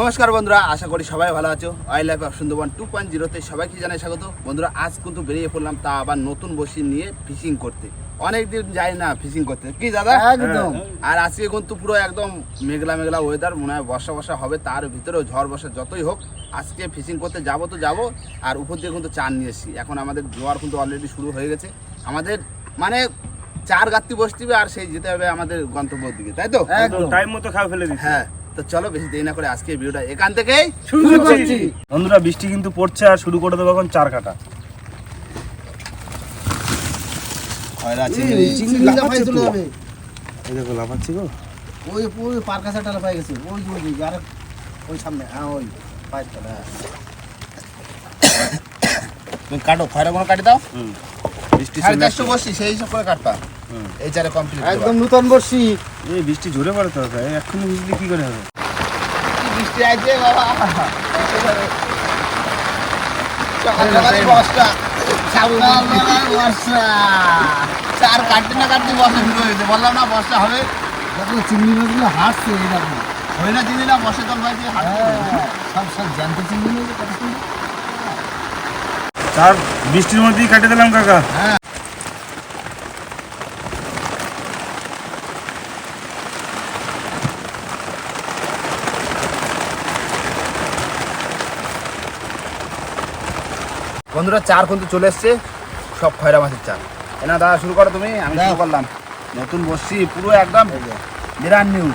নমস্কার বন্ধুরা আশা করি সবাই ভালো আছো। I life of Sundarban two point জিরোতে সবাইকে জানাই স্বাগত। বন্ধুরা আজ কিন্তু বেরিয়ে পড়লাম তা আবার নতুন বসি নিয়ে ফিশিং করতে। অনেকদিন যাই না ফিশিং করতে। কি দাদা? একদম। আর আজকে কিন্তু পুরো একদম মেঘলা মেঘলা ওয়েদার মনে হয় বর্ষা বর্ষা হবে তার ভিতরেও ঝড় বর্ষা যতই হোক আজকে ফিশিং করতে যাব তো যাব আর উপর দিয়ে কিন্তু চান নিয়ে এসেছি। এখন আমাদের জোয়ার কিন্তু অলরেডি শুরু হয়ে গেছে। আমাদের মানে চার গাত্তি বসতে হবে আর সেই যেতে হবে আমাদের গন্তব্যের দিকে তাই তো? একদম। টাইম মতো খাওয়া ফেলে দিচ্ছি। হ্যাঁ। তো চলো বেশি দেরি না করে আজকে ভিডিওটা এখান থেকেই শুরু করছি। বন্ধুরা বৃষ্টি কিন্তু পড়ছে আর শুরু করে দেবো এখন চার কাটা। খয়রা এই, চিংড়ি চিংড়ি লাফায় চলে যাবে এই দেখো লাফাচ্ছি গো। ওই ওই পার কাছে একটা লাফায় গেছে। ওই ওই আর ওই সামনে হ্যাঁ ওই পায়ের তলা। তুমি কাটো খয়রা কোনো কাটি দাও। হুম। বৃষ্টি সাড়ে চারশো বসছি সেই হিসাব করে কাটবা। এই চারে কমপ্লিট একদম নতুন বর্ষি এই বৃষ্টি ঝরে পড়ে তো এক্ষুনি বুঝলি কি করে হবে? বৃষ্টি আছে বাবা? বর্ষা। সকালবেলায় চার কাটতে না কাটতে বর্ষা শুরু হয়েছে। বললাম না বর্ষা হবে। দেখো চিংড়ি মাছগুলো হাসছে এই হয় না চিনি না বর্ষা জল পাই দিয়ে হাঁটতে হ্যাঁ, সব সব জ্যান্ত চিংড়ি মাছ কত সুন্দর। চার বৃষ্টির মধ্যেই কাটে দিলাম কাকা। বন্ধুরা চার কিন্তু চলে এসছে। সব খয়রা মাছের চার এনা দাদা শুরু করো তুমি আমি শুরু করলাম। নতুন বসছি পুরো একদম বিরাট নিউ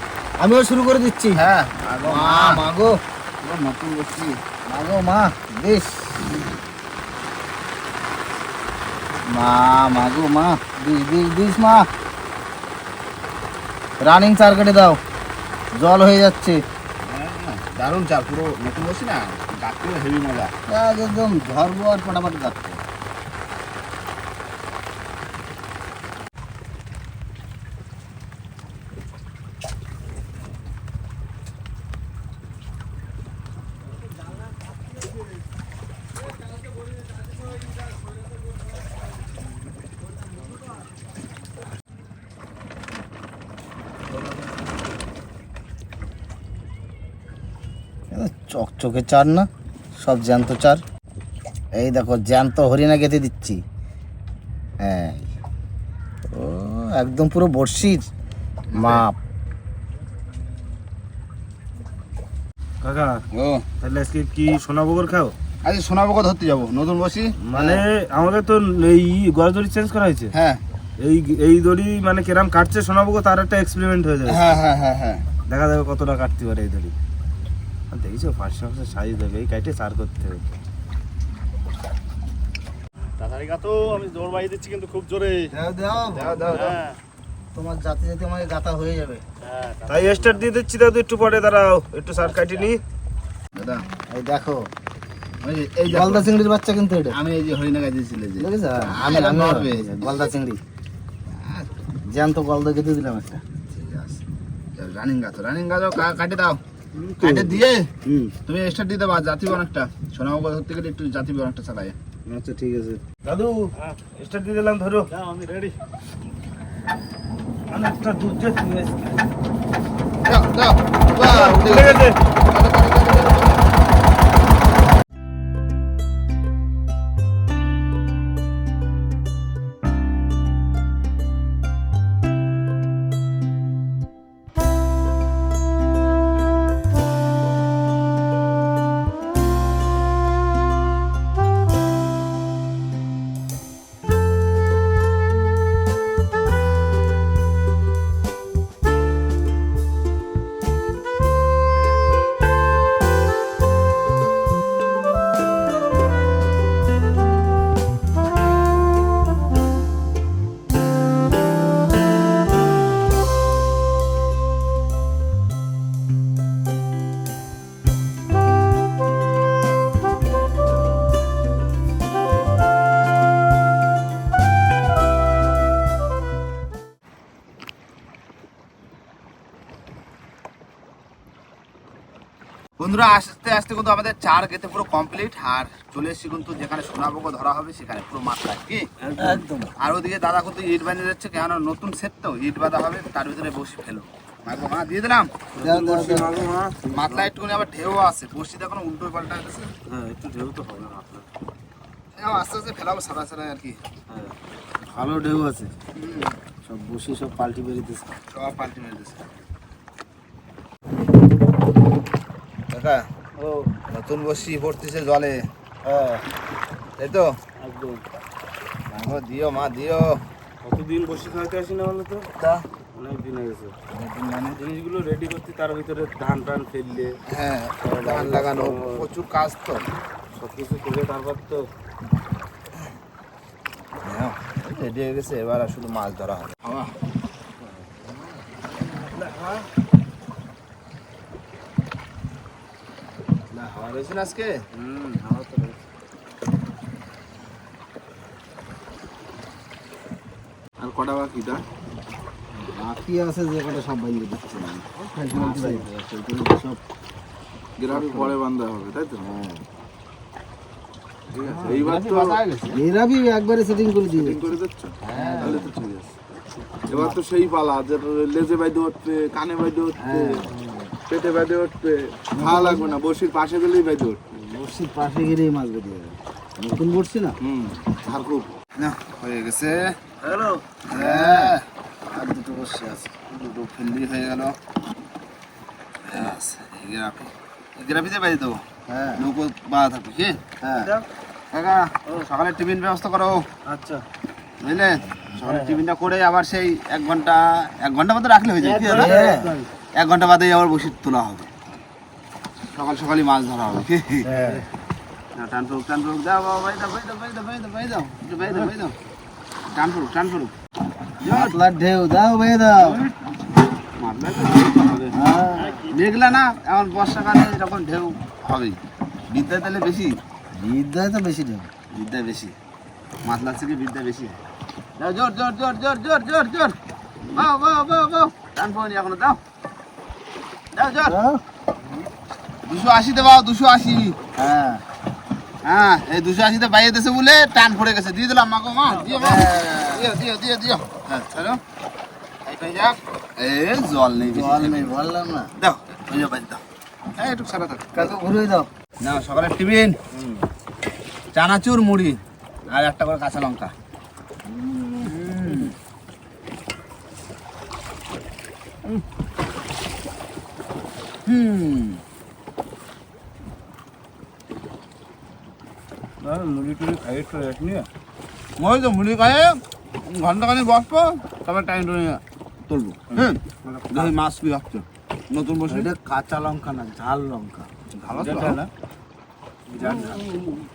আমিও শুরু করে দিচ্ছি। হ্যাঁ। আগো মা মা মাগো নতুন বসছি। মাগো মা বেশ। মা মাগো মা দিস দিস দিস মা। রানিং চার কেটে দাও। জল হয়ে যাচ্ছে। দারুণ চার পুরো নতুন বসি না গাছ হেভি মজা। একদম ধরবো আর ফটাফট যাচ্ছে। চকচকে চার না সব জ্যান্ত চার। এই দেখো জ্যান্ত হরিণা গেঁথে দিচ্ছি। হ্যাঁ ও একদম পুরো বড়শির মাপ। কাকা ও। তাহলে আজকে কি খাও? আজ ধরতে যাব নতুন বসি মানে আমাদের তো এই চেঞ্জ করা হয়েছে। হ্যাঁ। এই এই দড়ি মানে কেরাম কাটছে তার একটা এক্সপেরিমেন্ট হয়ে যাবে। হ্যাঁ হ্যাঁ হ্যাঁ হ্যাঁ। দেখা যাবে কতটা কাটতে পারে এই দড়ি। দেখেছ? পাঁচশো পাঁচশো সাইজ দেবে এই কাটে চার করতে হবে। তাড়াতাড়ি আমি দৌড় বাড়িয়ে দিচ্ছি কিন্তু খুব জোরে। দাও দাও। দাও দাও দাও। হ্যাঁ। তোমার যাতে যাতে আমাকে গাতা হয়ে যাবে। হ্যাঁ তাই দিয়ে দিচ্ছি দাদু একটু পরে দাঁড়াও একটু সার কাটি নি। দাদা এই দেখো। এই গলদা চিংড়ির বাচ্চা কিন্তু এটা। আমি এই যে হরিণা গাছ দিয়েছিলে যে। দেখেছ? আমি আমি গলদা চিংড়ি। জ্যান্ত গলদা গেঁথে দিলাম একটা। ঠিক আছে। রানিং গাছ রানিং গাছ কাটে দাও। কাটে দিয়ে? তুমি এক্সট্রা দিতে দেবা জাতি অনেকটা। সোনাবকা ধরতে গেলে একটু জাতি অনেকটা চালাই আচ্ছা ঠিক আছে। দাদু স্টার্ট দিয়ে দিলাম ধরো। আমি রেডি অনেকটা দূর যে দাও দাও বাহ, আস্তে কিন্তু আমাদের চার গেতে পুরো কমপ্লিট আর চলে এসেছি কিন্তু যেখানে সোনাবকা ধরা হবে সেখানে পুরো মাত্রায় কি? একদম। আর ওদিকে দাদা কিন্তু ইট বানিয়ে যাচ্ছে কেন নতুন সেট তো ইট বাঁধা হবে তার ভিতরে বসে ফেলো। মাগো মা দিয়ে দিলাম। একটুখানি আবার ঢেউ আছে উল্টো পাল্টা গেছে হ্যাঁ একটু ঢেউ তো হবে আস্তে আস্তে ফেলাবো সারা সারা আর কি। হ্যাঁ ভালো ঢেউ আছে। সব বসে সব পাল্টি বেরিয়েছে সব পাল্টি ও নতুন বসি পড়তেছে জলে। হ্যাঁ তাই তো? একদম। দিও মা দিও। কতদিন বসে খাইতে আসি না বলো তো? অনেক দিন হয়ে গেছে। মানে? জিনিসগুলো রেডি করতে তার ভিতরে ধান টান ফেললে হ্যাঁ ধান লাগানো প্রচুর কাজ তো। সব কিছু করে তারপর তো রেডি হয়ে গেছে এবার শুধু মাছ ধরা হবে। হাওয়া আজকে? হুম হাওয়া তো রয়েছে। আর কটা বাকি দা বাকি আছে যে কটা সব বাইরে দিচ্ছে। সব গ্রামে পরে বান্ধা হবে তাই তো? ঠিক আছে এইবার তো এরাবি একবারে সেটিং করে দিয়ে সেটিং করে দিচ্ছ। তাহলে তো ঠিক আছে। এবার তো সেই পালা যে লেজে বাইদে উঠবে কানে বাইদে উঠবে পেটে বাইদে উঠবে ভালো লাগবে না বসির পাশে গেলেই বাইদে উঠবে। বর্ষির পাশে গেলেই মাছ বেরিয়ে যাবে। নতুন বর্ষি না? হুম ঝাড়খুব না হয়ে গেছে। হ্যালো। হ্যাঁ আর দুটো বর্ষি আছে। দুটো ফিল্ডি হয়ে গেল। গ্রাফি গ্রাফিতে বাইরে দেবো হ্যাঁ। নৌকো বাঁধা থাকবে কি? হ্যাঁ। কাকা সকালে টিফিন ব্যবস্থা করো। আচ্ছা। বুঝলে? সকালে টিফিনটা করে আবার সেই এক ঘণ্টা এক ঘণ্টা মতো রাখলে হয়ে যায়? হ্যাঁ। এক ঘণ্টা বাদে আবার বসে তোলা হবে। সকাল সকালই মাছ ধরা হবে। টান টান ফুরুক দাও বাবা ভাই দাও ভাই দাও ভাই দাও ভাই দাও ভাই দাও একটু ভাই দাও। টান টান ঢেউ দাও হ্যাঁ। মেঘলা না এখন বর্ষাকালে এরকম ঢেউ হবেই। বিদ্যা তাহলে বেশি? তো বেশি ঢেউ। বিদ্যা বেশি। মাতলার থেকে বিদ্যা বেশি। জোর জোর জোর জোর জোর জোর জোর। বাও বাও বাও টান এখনও দাও। দুশো আশিতে দুশো আশি। হ্যাঁ। হ্যাঁ এই দুশো আশিতে বাইরে দেশে বলে টান পড়ে গেছে। দিয়ে দিলাম মা দিও দিও দিও দিও দিও হ্যাঁ চলো এই এ জল নেই জল নেই বললাম না। দাও দাও। এই একটু সারা কাকু ঘুরে দাও না সকালের টিফিন। চানাচুর মুড়ি আর একটা করে কাঁচা লঙ্কা। হুম। মুড়ি টুড়ি খাই একটু নিয়ে। ওই তো মুড়ি খায় ঘণ্টা খানি বসবো তারপর টাইম টুনে তুলবো। হ্যাঁ দেখি মাছ কি হচ্ছে নতুন বসে? এটা কাঁচা লঙ্কা না ঝাল লঙ্কা। ভালো তো। না?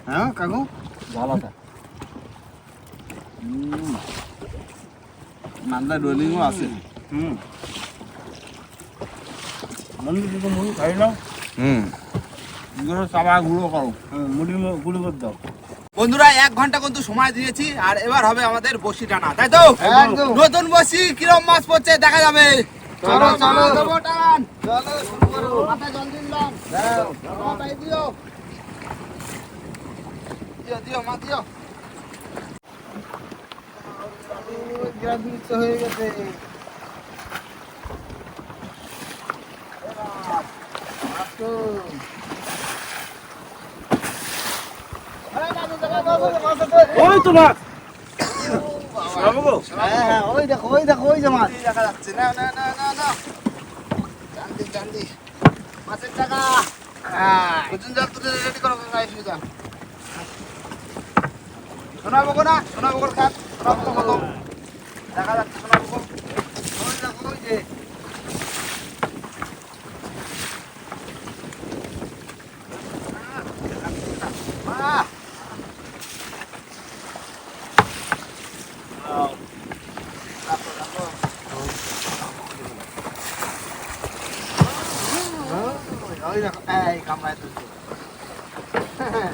হ্যাঁ কাকু? ঝালাটা মান্দায় রোলিংও আছে। হুম। মন্দির মুড়ি খাই নাও হুম চাবা গুঁড়ো করো মুড়ি গুঁড়ি করে দাও বন্ধুরা এক ঘণ্টা কিন্তু সময় দিয়েছি আর এবার হবে আমাদের বসি টানা তাই তো? নতুন বসি কিরম মাছ পড়ছে দেখা যাবে। চলো, চলো। দেবো টান। চলো শুরু করো। মাথায় জল দিলাম দাও মাথায় দিও। দিও দিও মা দিও। হয়ে গেছে। ওই তো মাছ হ্যাঁ হ্যাঁ দেখো যাচ্ছে চান্দি মাছের টাকা ওজন জল রেডি করো গাই সুবিধা শোনাবো না শোনাবো গো শোনাবো দেখা যাচ্ছে শোনাবো ওই দেখো ওই যে আহ ওই দেখো এই কামড়ায় তুলছে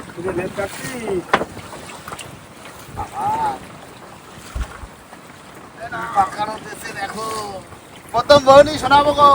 তুই লেট কাটছি পাকানো দেশে দেখো প্রথম বউনি শোনাবো গো।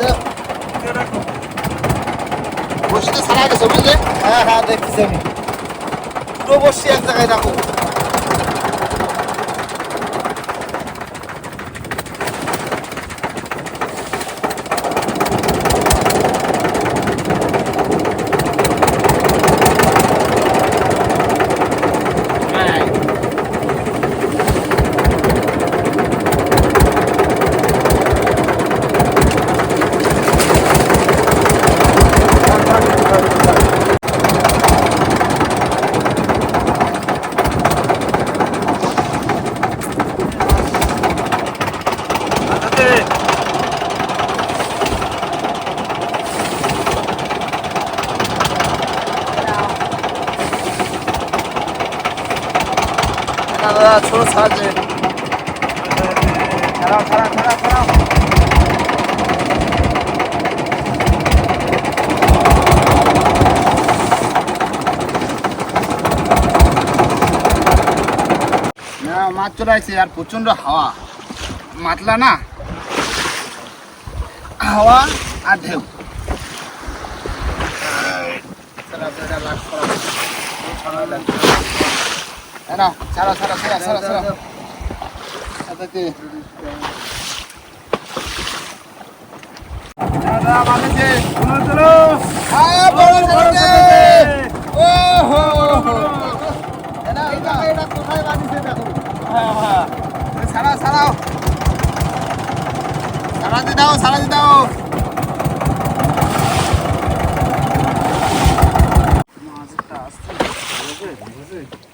দেও। বড়শিটা ছাড়া গেছে বুঝলে হ্যাঁ হ্যাঁ দেখতেছি আমি। তো বড়শি এক জায়গায় রাখো। মাছ চলে আসছে আর প্রচণ্ড হাওয়া। মাতলা না? হাওয়া আর ঢেউ। না ছাড়া ছাড়া ছাড়া ছাড়া ছাড়া সাথে দাদা মানেছে চলো চলো আ বড় বড় ও হো এটা এটা এটা কোথায় বাঁধিছে দেখো ছাড়া ছাড়াও দাও দাও দূর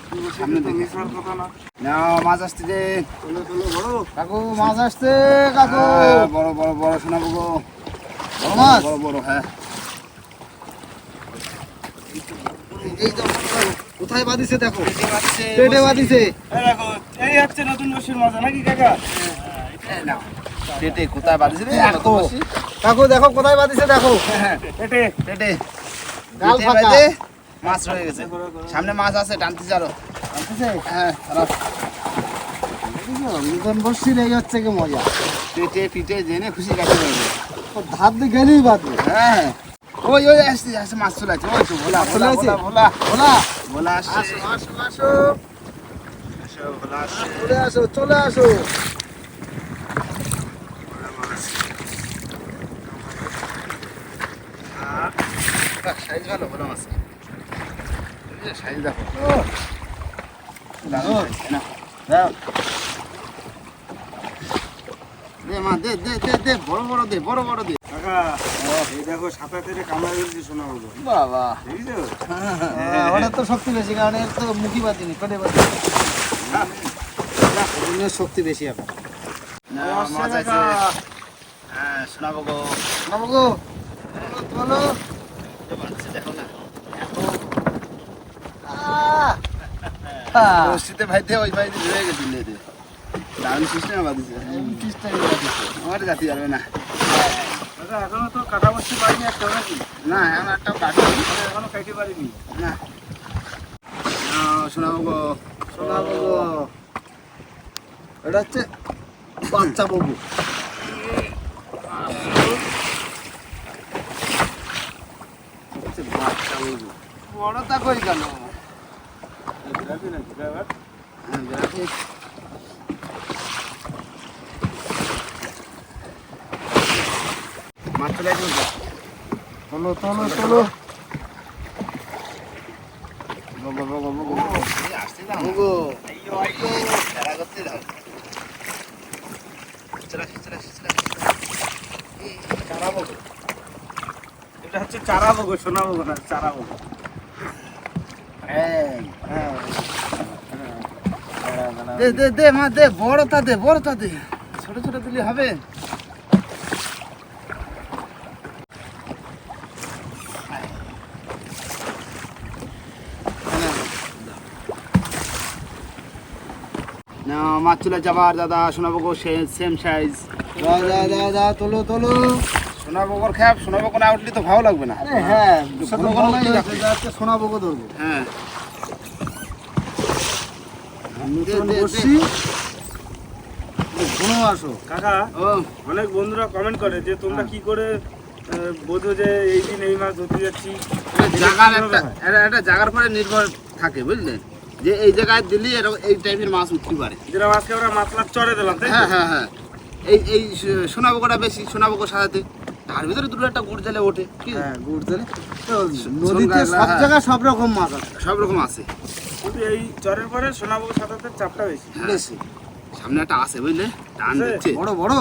সামনে দেখে নাও মাছ আসছে যে। কাকু মাছ আসছে কাকু। হ্যাঁ, বড় বড় বড় শোনাবো গো। বড় মাছ। বড় বড় হ্যাঁ। কোথায় বাঁধিছে দেখো? পেটে বাঁধিছে এই দেখো হচ্ছে নতুন বসির মজা নাকি কাকা? পেটে কোথায় বাঁধছে রে? দেখো। কাকু দেখো কোথায় বাঁধিছে দেখো। পেটে। পেটে। গাল ফাঁকা। মাছ রয়ে গেছে। সামনে মাছ আছে টানতে চারো বাঁধিছে হ্যাঁ ছাড়াও। নতুন বসছির এই হচ্ছে কি মজা। পেটে পিঠে জেনে খুশি কাছে রয়েছে দিয়ে গেলেই বাঁধবে হ্যাঁ। ওই ওই আসছে আসছে মাছ চলে আসছে। ওই তো ভোলা মাছ ভোলা ভোলা ভোলা? ভোলা আসছে। আসো চলে আসো চলে আসো। সাইজ ভালো ভোলা মাছ। সাইজ দেখো। দে মা দে দে দে দে বড় বড় দে বড় বড় দে কাকা এই দেখো সাঁতার কেটে কামড়া গেছি শোনা হলো বাবা দেখেছ হ্যাঁ, ওটার তো শক্তি বেশি কারণ এর তো মুখি বাঁধিনি পেটে বাঁধিনি ওই জন্য শক্তি বেশি আছে হ্যাঁ শোনাবো গো বাবু গো বলো দেখো না আহ! আহ! রশিতে ভাইতে ওই ভাই রয়ে গেছে লেদে দারুণ সিস্টেমে এমন চেষ্টাই বাঁধিছে। আমার জাতি যাবে না। এখনও তো কাটা বসতে পারিনি একটা নাকি না এখন একটা কাটে এখনও খাইতে পারিনি না। শোনাবো গো শোনা বাবু এটা হচ্ছে বাচ্চা বাবু বাচ্চা বাবু বড়টা কই গেল বিরাটি নাকি কাকা হ্যাঁ বিরাটি মাছ চলে আসবে চলো চলো চলো গো গো গো গো গো গো না গো আইয়ো আইয়ো খেলা করতে দাও চলে আসি চলে আসি চলে এটা হচ্ছে চারাবো গো শোনাবো গো না এই হ্যাঁ দে দে দে, মা, দে, বড়টা দে বড়টা দে। ছোট ছোট দিলে হবে। মাছ চলে যাবার, দাদা, শোনাবো সেম সাইজ যা যা যা তোলো। তোলো শোনাবো খ্যাপ শোনাবো না উঠলে তো ভালো লাগবে না। হ্যাঁ। আজকে সোনা বগো ধরবো। হ্যাঁ। আসো। কাকা ও। অনেক বন্ধুরা কমেন্ট করে যে তোমরা কি করে বোঝো যে এই দিন এই মাছ ধরতে যাচ্ছি। একটা জায়গার পরে নির্ভর থাকে বুঝলে? যে এই জায়গায় দিলি এরকম এই টাইপের মাছ উঠতে পারে। যেটা আজকে আমরা মাছলার চড়ে দিলাম হ্যাঁ হ্যাঁ হ্যাঁ। এই এই সোনাবকটা বেশি সোনাবকো সাজাতে। তার ভিতরে দুটো একটা গুড় জালে ওঠে কি? হ্যাঁ গুড় তো নদীতে সব হ্যাঁ। জায়গায় সব রকম মাছ আছে। সব রকম আছে। কিন্তু এই চরের পরে সোনাবুক সাঁতারদের চাপটা বেশি। হ্যাঁ। বেশি। সামনে একটা আছে বুঝলে? টান? দিচ্ছে। বড় বড়।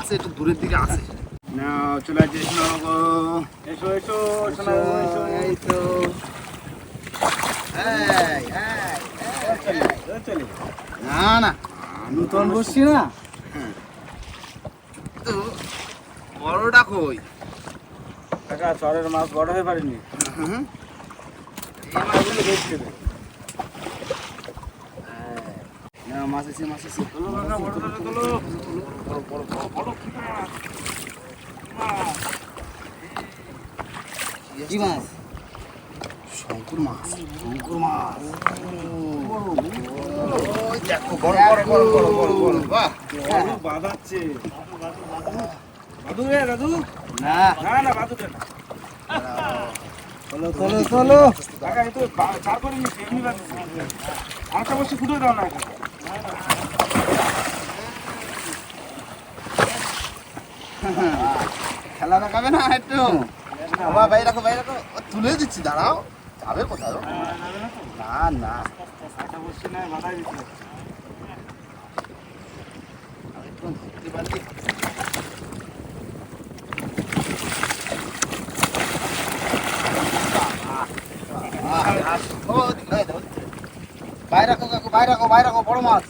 আছে একটু দূরের দিকে আছে। না চলে আসছে সোনাবকো। এসো এসো সোনাবুক এসো এই তো। এই, এই, এই চলে। না না। নতুন বসছি না। তো বড়টা কই? কাকা চরের মাছ বড় হয়ে পারেনি। দে মাছ আছে মাছ তোলো কি মাছ? শঙ্কুর মাছ। শঙ্কর মাছ। দেখো বড় বড় বড় বড় বড় বড় বাহ। বড় বাঁধাচ্ছে বাদু রে দাদু না। না না বাদু দে না তোলো তোলো তোলো কাকা চার করে এমনি আরেকটা বসে ফুটে দাও না খেলা দেখাবে না একটু? বাবা বাইরে রাখো বাইরে রাখো। তুলে দিচ্ছি দাঁড়াও। যাবে কোথায় ও? না না। না বাঁধা দিচ্ছে একটু ধরতে পারলে ও, ওদিকে, ওই দেখো, ওদিকে। বাইরে রাখো কাকু বাইরে রাখো বাইরে রাখো বড় মাছ।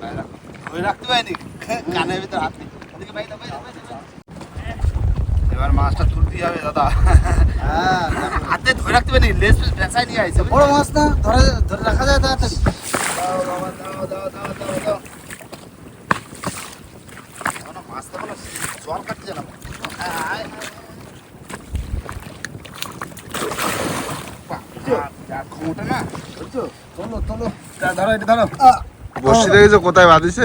বাইরে রাখো। ওই রাখতে পারিনি। কানের ভিতর হাত। এবার মাছটা তুলতে হবে দাদা। হ্যাঁ হাতে ধরে রাখতে পারিনি লেস ফেস বেসাই নিয়ে আইছে বড় মাছ না ধরে ধরে রাখা যায় তাড়াতাড়ি দাও বাবা দাও দাও দাও দাও দাও এখনও মাছটা কোনো জল কাটছে না আয়। বাহ, যা- যা ক্ষমতা না বুঝছ তোলো তোলো যা, ধরো এটা ধরো বসি দেখেছ কোথায় বাঁধিছে?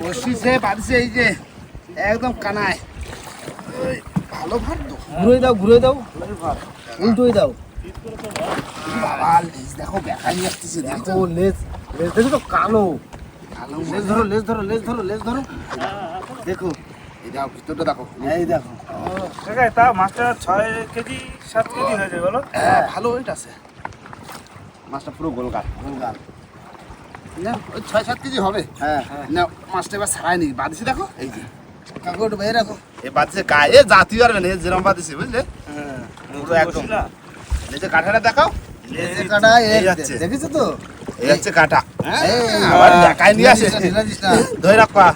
বসিছে বাঁধছে এই যে একদম কানায়। ওই, ভালো ভাত তো। ঘুরে দাও ঘুরে দাও। উল্টোই দাও। বাবা লেজ দেখো বেকা আসতেছে দেখো। দেখো লেজ লেজ দেখো তো কালো। কালো লেজ ধরো লেজ ধরো লেজ ধরো লেজ ধরো। দেখো। এটা ভিতরটা দেখো। এই দেখো। কাকা তা মাছটা ছয় কেজি সাত কেজি হয়ে যায় বলো। হ্যাঁ ভালো ওইটা আছে। মাছটা পুরো গোলগাল গোলগাল না ওই ছয় সাত কেজি হবে। হ্যাঁ না মাছটা এবার ছাড়াই নি দেখো? এই যে। কাকু একটু বাইরে রাখো। এ বাঁধিছে গায়ে জাতি পারবে না যেরকম বুঝলে? পুরো একদম। এই যে কাঁঠাটা দেখাও। কাটা এই এই যাচ্ছে। দেখেছ তো? এই হচ্ছে কাঁটা। এই, আবার দেখাই নিয়ে আসে। না, না। ধরে রাখবা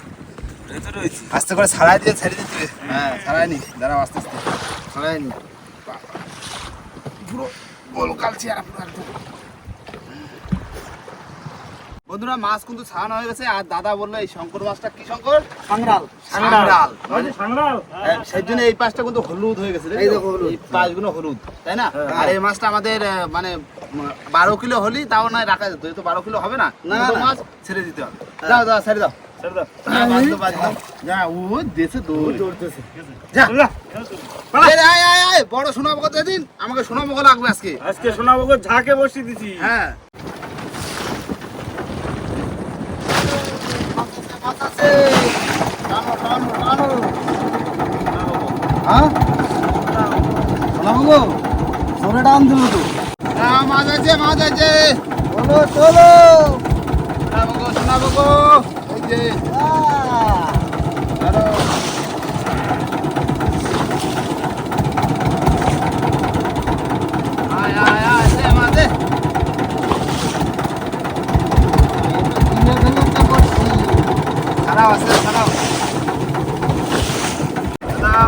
ভেতরে আস্তে করে ছাড়াই দিয়ে ছেড়ে দিতে হ্যাঁ ছাড়াই নি। দাঁড়াও আস্তে আস্তে। ছাড়াইনি। পুরো গোল কালছি আর পুরো একদম। বন্ধুরা মাছ কিন্তু ছাড়ানো হয়ে গেছে। আর দাদা বলল এই শঙ্কর মাছটা কি শঙ্কর? সাংরাল সাংরাল সাংরাল হ্যাঁ, সেই জন্য এই পাশটা কিন্তু হলুদ হয়ে গেছে এই দেখো হলুদ। এই পাশগুলো হলুদ তাই না? আর এই মাছটা আমাদের মানে বারো কিলো হলি তাও নয় রাখা যেত। তো বারো কিলো হবে না? না, মাছ ছেড়ে দিতে হবে। দাও দাও ছেড়ে দাও। ছেড়ে দাও। হ্যাঁ, বড় দিন আমাকে সোনামুখ লাগবে আজকে? আজকে সোনাবুকে ঝাঁকে বসিয়ে দিছি। হ্যাঁ টানো টানো টানো হ্যাঁ? শোনাবো জোরে টান দিল তো। হ্যাঁ, মাছ আছে মাছ আছে। চলো চলো। সোনামুখ সোনামুখ এই যে। তো খারাপ ছাড়াও দাদা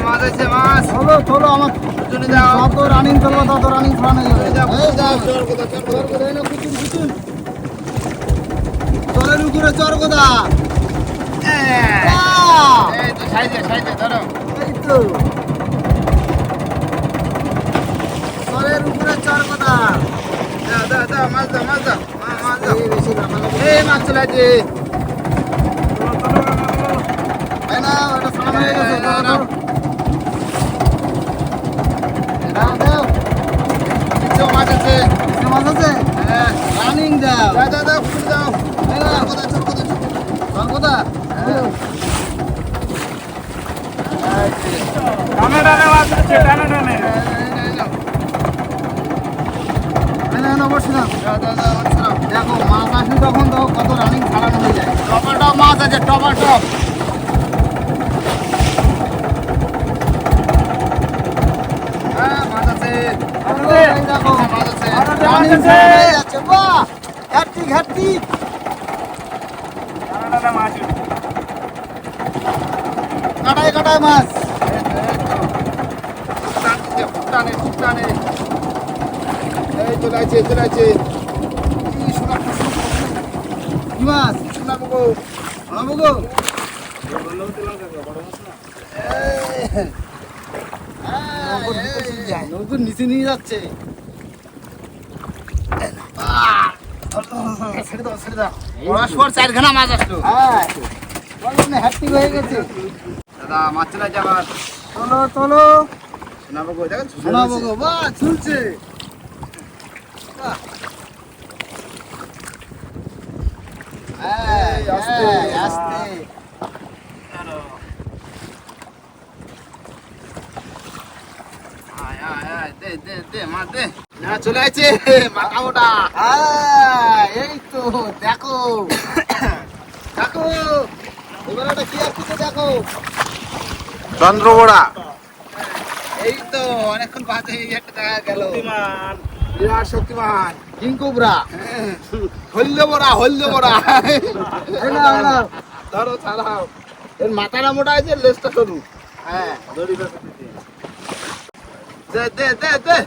মাছ আছে মাছ চলো চলো আমার চলে যাও যত রানিং চলবো তত রানিং ছড়ানো যাবে। এই যাও, এই যাও। চল কোথা, চল কোথা। চর কোদা এনে কুচুন কুচুন চরের উপরে চর কোদা হ্যাঁ, এই তো সাইজে সাইজে ধরো। এই তো। উপরে চর কোদা দাও দাও দাও মাছ দাও মাছ দাও। মাছ দাও। এই মাছ চলে আছে না ওটা সামনে গেছে এই, নাও, নাও। দাও দাও নিচেও মাছ আছে। কিছু মাছ আছে? হ্যাঁ। রানিং দাও। দাও দাও। দাও ফুল দাও কোথা চল কোথা চল কোদা টানে টানে মাছ আছে টানে। দেখো মাছ আসলে তখন কত রানিং ছাড়ানো হয়ে যায়। টমেটো মাছ আছে টমেটো হ্যাঁ মাছ আছে এই দেখো মাছ আছে রানিং ছাড়ানো হয়ে যাচ্ছে বাহ ঘাটতি ঘাটতি কাটায় কাটায় মাছ টানে, টানে। এই চলে আছে, চলে আছে। মাছ সোনা বাবু। বাবু গো নতুন নিচে নিয়ে যাচ্ছে। ছেড়ে দাও ছেড়ে দাও। পরস্পর চারখানা মাছ আসলো। হ্যাঁ। হ্যাপি হয়ে গেছে। দাদা, মাছ সোনা দেখো, শোনাবো গো বাহ ঝুলছে। হ্যাঁ, আস্তে। হ্যাঁ, আস্তে আয়, আয়, আয়, দে, দে, দে, মাছ দে। না, চলে আছে মাথা মোটা হ্যাঁ, এই তো দেখো দেখো এবার একটা কি আসছে দেখো চন্দ্রগোড়া। এই তো অনেকক্ষণ একটা দেখা গেল শক্তিমান। বিরাট শক্তিমান। কিং হলদে বড়া হলদে বড়া না ধরো ছাড়াও। এর মাথাটা মোটা আছে লেজটা সরু। হ্যাঁ। দে দে দে দে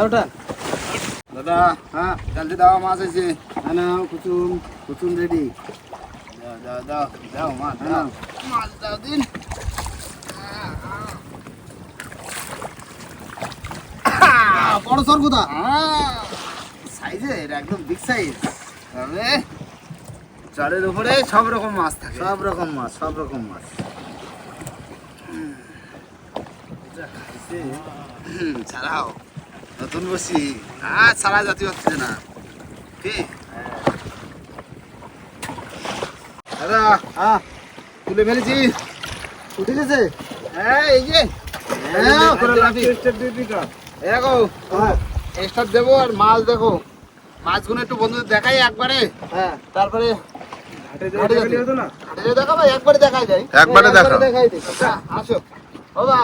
ওটা দাদা হ্যাঁ জলদি দাও মাছ আছে হ্যাঁ না কুচুন কুচুন রেডি দাও দাও দাও দাও মাছ দাও। মাছ দাও দিন। বড় সর কোথা? সাইজের একদম বিগ সাইজ তবে জলের উপরে সব রকম মাছ থাকে। সব রকম মাছ সব রকম মাছ। ছাড়াও। নতুন বসি। আর ছাড়া জাতি হচ্ছে না। কি? দাদা হ্যাঁ তুলে ফেলেছি। উঠে গেছে? হ্যাঁ এই যে। হ্যাঁ। দেখো হ্যাঁ। দেবো আর মাছ দেখো। মাছগুলো একটু বন্ধুদের দেখাই একবারে। হ্যাঁ। তারপরে একবারে দেখাই যায় একবারে এই দেখাই আচ্ছা আসো। বাবা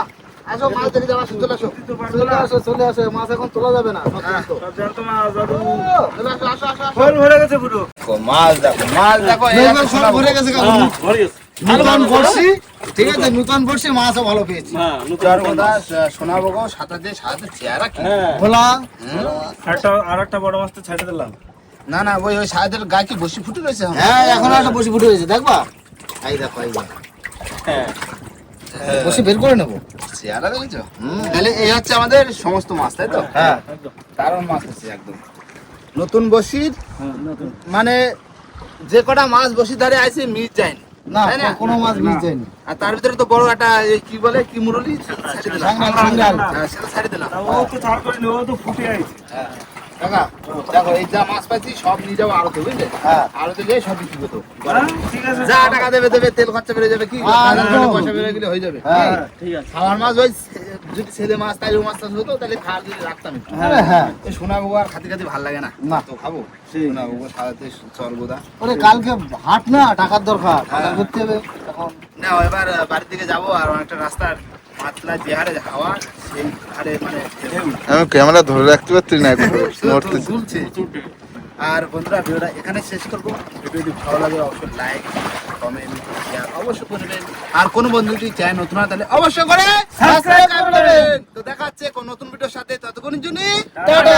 আসো মাছ চলে আসো। চলে আসো চলে আসো এখন তোলা যাবে না হ্যাঁ। ভরে গেছে পুরো। দেখো দেখো সব ভরে গেছে। হ্যাঁ। নতুন বড়শি? ঠিক আছে নতুন বড়শি মাছও ভালো পেয়েছি। হ্যাঁ। কথা শোনাবো গো সাঁতার সাথে চেহারা হ্যাঁ। ভোলা। আর একটা বড় মাছ তো ছেড়ে দিলাম। না না ওই ওই সাদের গায়ে কি বসি ফুটে রয়েছে হ্যাঁ এখন একটা বসি ফুটে হয়েছে দেখবা? এই দেখো এই দেখো। হ্যাঁ। বসি বের করে নেব। চেহারা দেখেছ? তাহলে এই হচ্ছে আমাদের সমস্ত মাছ তাই তো? হ্যাঁ একদম। দারুণ মাছ হচ্ছে একদম। নতুন বসির হ্যাঁ, মানে যে কটা মাছ বসির ধারে আছে মিট যায়নি। না তাই না? কোনো মাছ মিস যায়নি। আর তার ভিতরে তো বড় একটা কি বলে কি মুরলি? ছেড়ে দিলাম ছেড়ে দিলাম। ও তো ছাড় করিনি, ও তো ফুটে আইছে। হ্যাঁ। কাকা দেখো এই যা মাছ পাইছি সব নিয়ে যাব আড়তে বুঝলে? হ্যাঁ। আড়তে গিয়ে সব বিক্রি করতো হ্যাঁ, ঠিক আছে। যা টাকা দেবে দেবে তেল খরচা বেড়ে যাবে কি? হ্যাঁ, হাজার একদম। টাকা পয়সা বেড়ে গেলে হয়ে যাবে হ্যাঁ হ্যাঁ, ঠিক আছে। খাওয়ার মাছ ওই যদি ছেলে মাছ তাই মাছ টাছ হতো তাহলে খাওয়ার যদি রাখতাম একটু। হ্যাঁ সোনা বউ আর খাতি খাতি ভালো লাগে না। না। তো খাব। সোনা সারাতে ওরে কালকে হাট না টাকার দরকার। করতে হবে এখন। না এবার বাড়ির দিকে যাব আর অনেকটা রাস্তার মাত্রা যে হারে হাওয়া সেই হারে মানে আমি ক্যামেরা ধরে রাখতে পারছি না এখন ঝুলছে আর বন্ধুরা ভিডিওটা এখানে শেষ করব। ভিডিও যদি ভালো লাগে অবশ্যই লাইক কমেন্ট শেয়ার অবশ্যই করবেন আর কোনো বন্ধু যদি চায় নতুন হয় তাহলে অবশ্যই করে সাবস্ক্রাইব করবেন তো দেখা হচ্ছে কোন নতুন ভিডিওর সাথে ততক্ষণের জন্য টাটা!